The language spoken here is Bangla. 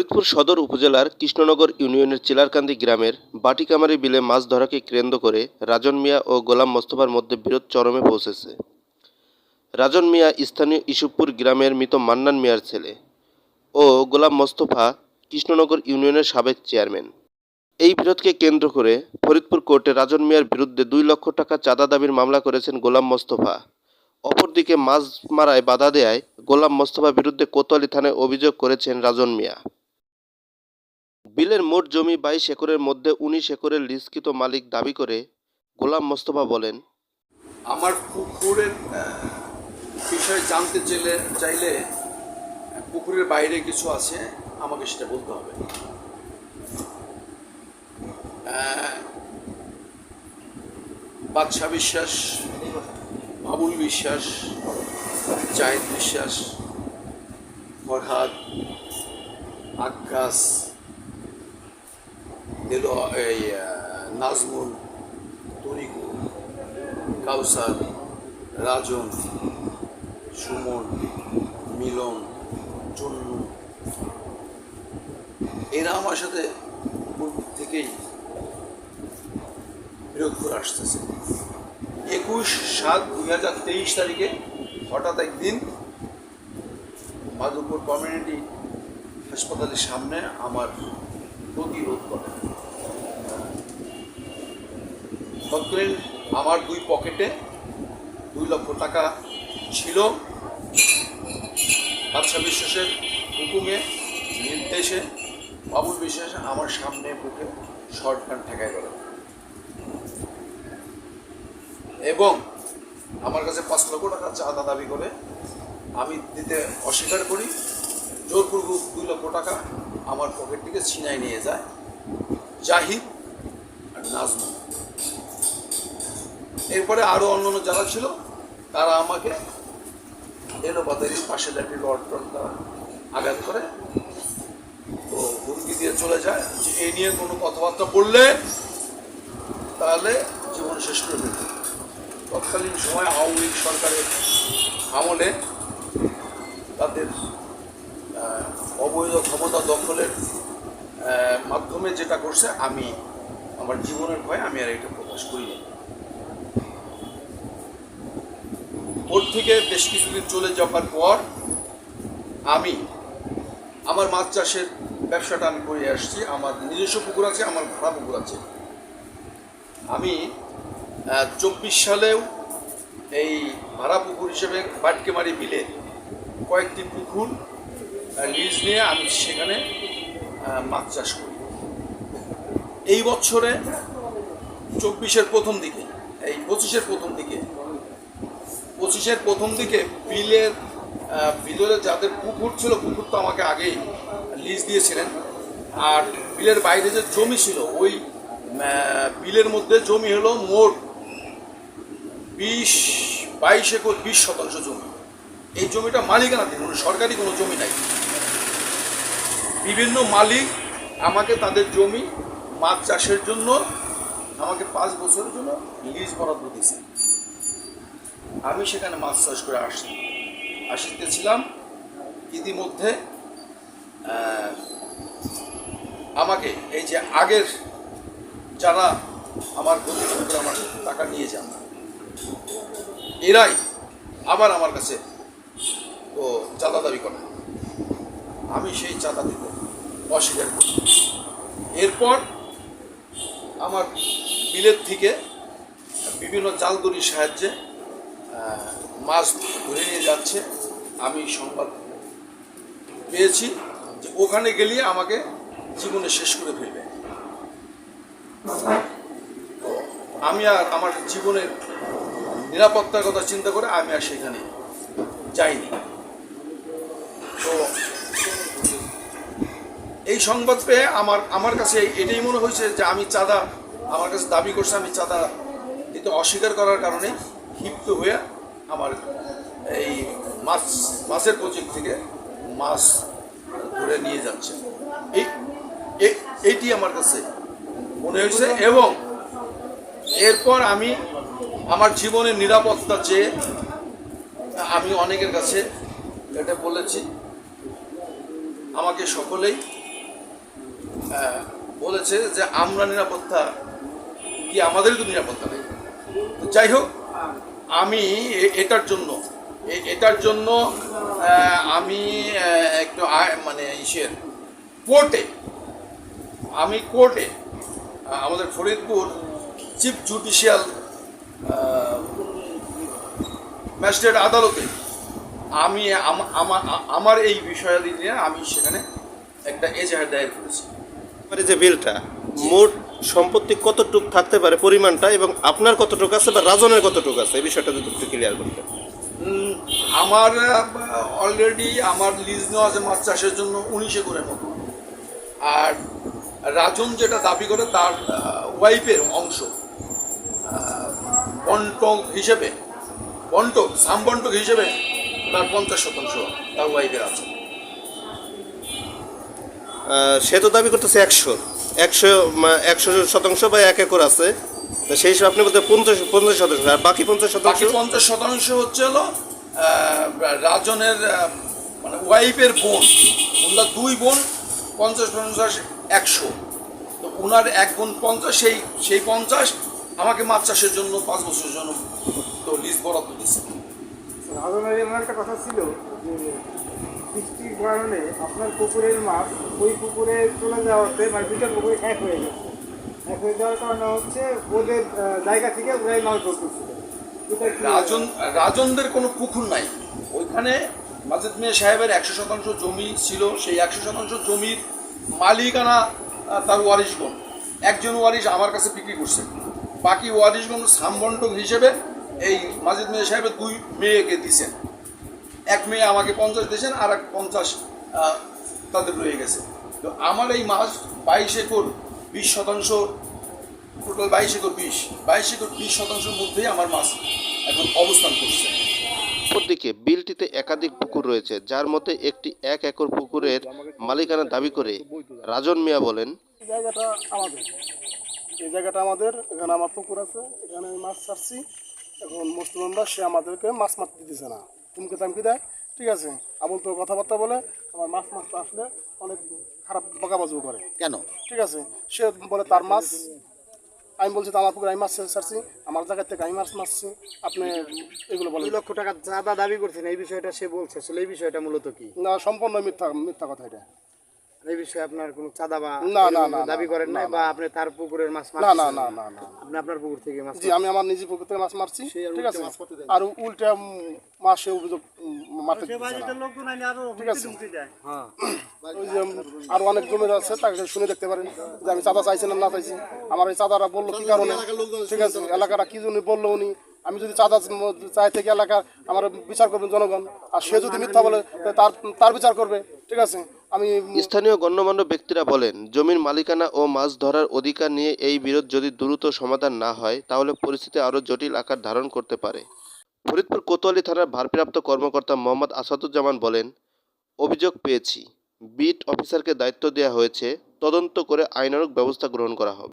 ফরিদপুর সদর উপজেলার কৃষ্ণনগর ইউনিয়নের চিলারকান্দি গ্রামের বাটিকামারি বিলে মাছ ধরাকে কেন্দ্র করে রাজন মিয়া ও গোলাম মোস্তফার মধ্যে বিরোধ চরমে পৌঁছেছে। রাজন মিয়া স্থানীয় ইসুপুর গ্রামের মৃত মান্নান মিয়ার ছেলে ও গোলাম মোস্তফা কৃষ্ণনগর ইউনিয়নের সাবেক চেয়ারম্যান। এই বিরোধকে কেন্দ্র করে ফরিদপুর কোর্টে রাজন মিয়ার বিরুদ্ধে দুই লক্ষ টাকা চাঁদা দাবির মামলা করেছেন গোলাম মোস্তফা। অপরদিকে মাছ মারায় বাধা দেয়ায় গোলাম মোস্তফা বিরুদ্ধে কোতোয়ালি থানায় অভিযোগ করেছেন রাজন মিয়া। বিলের মোট জমি বাইশ একরের মধ্যে উনিশ একরের লিজকৃত মালিক দাবি করে গোলাম মোস্তফা বলেন আমার পুকুরের বিষয়ে জানতে চাইলে চাইলে পুকুরের বাইরে কিছু আছে আমাকে সেটা বলতে হবে। আহ, বাদশা বিশ্বাস বাবুল বিশ্বাস জাহিদ বিশ্বাস ফরহাদ আকাশ দিল এই নাজমুল তরিকু কাউসার রাজন সুমন মিলন চন্নু এরা আমার সাথে থেকেই বিরোধ করে আসতেছে। একুশ সাত দুই হাজার তেইশ তারিখে হঠাৎ একদিন মাধবপুর কমিউনিটি হাসপাতালের সামনে আমার প্রতিরোধ করে। তৎকালীন আমার দুই পকেটে দুই লক্ষ টাকা ছিল। বাদশা বিশ্বাসের হুকুমে, নির্দেশে, বাবুল বিশ্বাস আমার সামনে বুকে শর্ট গান ঠেকাই গেল। এবং আমার কাছে পাঁচ লক্ষ টাকা চাঁদা দাবি করে আমি দিতে অস্বীকার করি। জোরপূর্বক দুই লক্ষ টাকা আমার পকেট থেকে ছিনাই নিয়ে যায়। জাহিদ আর নাজমুল। এরপরে আরও অন্যান্য যারা ছিল, তারা আমাকে এলো বাতারির পাশে একটি রড তারা আঘাত করে। তো হুমকি দিয়ে চলে যায়। যে এই নিয়ে কোনো কথাবার্তা বললে, তাহলে জীবন শেষ করে তৎকালীন সময় আওয়ামী লীগ সরকারের আমলে তাদের অবৈধ ক্ষমতা দখলের মাধ্যমে যেটা করছে, আমি, আমার জীবনের ভয়ে আমি আর এটা প্রকাশ করিনি। ওর থেকে বেশ কিছুদিন চলে যাওয়ার পর আমি আমার মাছ চাষের ব্যবসাটা আমি করে আসছি। আমার নিজস্ব পুকুর আছে, আমার ভাড়া পুকুর আছে। আমি চব্বিশ সালেও এই ভাড়া পুকুর হিসেবে বাটকেমারি বিলে কয়েকটি পুকুর লিজ নিয়ে আমি সেখানে মাছ চাষ করি। এই বছরে চব্বিশের প্রথম দিকে, এই পঁচিশের প্রথম দিকে পঁচিশের প্রথম দিকে বিলের ভিতরে যাদের পুকুর ছিল, পুকুর তো আমাকে আগেই লিজ দিয়েছিলেন। আর বিলের বাইরে যে জমি ছিল, ওই বিলের মধ্যে জমি হলো মোট বিশ, বাইশ একর, বিশ শতাংশ জমি। এই জমিটা মালিকানাধীন, কোনো সরকারি কোনো জমি নাই। বিভিন্ন মালিক আমাকে তাদের জমি, মাছ চাষের জন্য, আমাকে পাঁচ বছরের জন্য লিজ বরাদ্দ দিয়েছে। আমি সেখানে মাছ চাষ করে আসি। আসিতেছিলাম ইতিমধ্যে আমাকে এই যে আগের যারা আমার করে আমার টাকা নিয়ে যান। এরাই আবার আমার কাছে ও চাঁদা দাবি করে। আমি সেই চাঁদা দিতে অস্বীকার করি। এরপর আমার বিলের থেকে বিভিন্ন জালদড়ির সাহায্যে মাছ ধরে নিয়ে যাচ্ছে। আমি সংবাদ পেয়েছি যে ওখানে গেলে আমাকে জীবনে শেষ করে ফেলবে। আমি আর আমার জীবনের নিরাপত্তার কথা চিন্তা করে আমি আর সেখানে যাইনি। তো এই সংবাদ পেয়ে আমার আমার কাছে এটাই মনে হয়েছে যে আমি চাঁদা, আমার কাছে দাবি করছে আমি চাঁদা দিতে অস্বীকার করার কারণে ক্ষিপ্ত হয়ে আমার এই মাছ, মাছের প্রজেক্ট থেকে মাছ ধরে নিয়ে যাচ্ছে। এই এইটি আমার কাছে মনে হয়েছে এবং এরপর আমি আমার জীবনের নিরাপত্তা চেয়ে আমি অনেকের কাছে এটা বলেছি। আমাকে সকলেই বলেছে যে আমরা নিরাপত্তা কি আমাদেরই তো নিরাপত্তা নেই। যাই হোক আমি এটার জন্য এটার জন্য আমি একটু মানে ইসের কোর্টে, আমি কোর্টে আমাদের ফরিদপুর চিফ জুডিশিয়াল ম্যাজিস্ট্রেট আদালতে আমি আমার আমার এই বিষয়াদি নিয়ে আমি সেখানে একটা এজাহার দায়ের করেছি। এবারে যে বিলটা, মোট সম্পত্তি কতটুক থাকতে পারে পরিমাণটা এবং আপনার কতটুক আছে বা রাজনের কতটুকু আছে এই বিষয়টা যদি একটু ক্লিয়ার করতে। আমার অলরেডি আমার লিজ নেওয়া আছে মাছ চাষের জন্য উনিশে করে মতো। আর রাজন যেটা দাবি করে তার ওয়াইফের অংশ বন্টক হিসেবে বন্টক সাম বন্টক হিসেবে তার পঞ্চাশ শতাংশ তার ওয়াইফের আছে। সে তো দাবি করতেছে একশো। একশো একশো শতাংশ বা এক একর আছে। সেই হিসাবে আপনি বলতে পঞ্চাশ পঞ্চাশ শতাংশ। আর বাকি পঞ্চাশ শতাংশ? পঞ্চাশ শতাংশ হচ্ছে হলো রাজনের মানে ওয়াইফের বোন। ওনার দুই বোন পঞ্চাশ পঞ্চাশ একশো। তো ওনার এক বোন পঞ্চাশ, সেই সেই পঞ্চাশ আমাকে মাছ চাষের জন্য, পাঁচ বছরের জন্য তো লিজ বরাদ্দ দিচ্ছে রাজনের এমন একটা কথা ছিল যে বৃষ্টির কারণে আপনার পুকুরের মাছ ওই পুকুরে চলে যাওয়াতে মানে দুটো পুকুরে এক হয়ে গেছে। এক হয়ে যাওয়ার কারণে হচ্ছে ওদের জায়গা থেকে ওরাই মাছ ধরতেছিল রাজন, রাজনদের কোনো পুকুর নাই। ওইখানে মাজেদ মিয়া সাহেবের একশো শতাংশ জমি ছিল। সেই একশো শতাংশ জমির মালিকানা তার ওয়ারিশগণ। একজন ওয়ারিশ আমার কাছে বিক্রি করছে। বাকি ওয়ারিশগণ সামবন্টক হিসেবে এই মাজিদ মিয়া সাহেবের দুই মেয়েকে দিছেন। এক মেয়ে আমাকে পঞ্চাশ দিয়েছেন আর এক পঞ্চাশ আহ, তাদের রয়ে গেছে। তো আমার এই মাছ বাইশ একর বিশ শতাংশ টোটাল বাইশ একর বিশ বাইশ একর বিশ শতাংশের মধ্যেই আমার মাছ এখন অবস্থান করছে। অপরদিকে বিলটিতে একাধিক পুকুর রয়েছে যার মধ্যে একটি এক একর পুকুরের মালিকানা দাবি করে রাজন মিয়া বলেন জায়গাটা আমাদের। এই জায়গাটা আমাদের এখানে আমার পুকুর আছে এখানে আমি মাছ ছাড়ছি। এখন মুসলমানরা সে আমাদেরকে মাছ মারতে দিতেছে না। হুমকে তামকি দেয়। ঠিক আছে আবল তো কথাবার্তা বলে আমার মাছ মারতে আসলে অনেক খারাপ বকাবাজু করে। কেন? ঠিক আছে সে বলে তার মাছ আমি বলছি তো আমার পুকুরে আমি মাছ ছাড়ছি আমার জায়গা থেকে আমি মাছ মারছি আপনি এগুলো বলেন। দুই লক্ষ টাকা চাঁদা দাবি করছেন এই বিষয়টা সে বলছে আসলে এই বিষয়টা মূলত কি? না সম্পূর্ণ মিথ্যা মিথ্যা কথা এটা। এই বিষয়ে আপনার কোনো চাঁদা বা না, না, না, দাবি করেন না, নাই বা আপনি তার পুকুরের মাছ না না না না না। আপনি আপনার পুকুর থেকে মাছ জি আমি আমার নিজে পুকুর থেকে মাছ মারছি ঠিক আছে। আর উল্টে মাসে অভিযোগ মারতে ঠিক আছে? হ্যাঁ। ওই যে আরও অনেক জমি আছে তাকে শুনে দেখতে পারেন যে আমি চাঁদা চাইছি না না চাইছি। আমার এই চাঁদারা বলল কি কারণে? ঠিক আছে? এলাকাটা কি জন্য বলল উনি? আমি যদি চাঁদা চাই থেকে এলাকার আমার বিচার করবেন জনগণ, আর সে যদি মিথ্যা বলে তার তার বিচার করবে, ঠিক আছে? আমি স্থানীয় গণ্যমান্য ব্যক্তিরা বলেন, জমির মালিকানা ও মাছ ধরার অধিকার নিয়ে এই বিরোধ যদি দ্রুত সমাধান না হয়, তাহলে পরিস্থিতি আরও জটিল আকার ধারণ করতে পারে। ফরিদপুর কোতোয়ালি থানার ভারপ্রাপ্ত কর্মকর্তা মোহাম্মদ আসাদুজ্জামান বলেন, অভিযোগ পেয়েছি। বিট অফিসারকে দায়িত্ব দেওয়া হয়েছে। তদন্ত করে আইনানুগ ব্যবস্থা গ্রহণ করা হবে।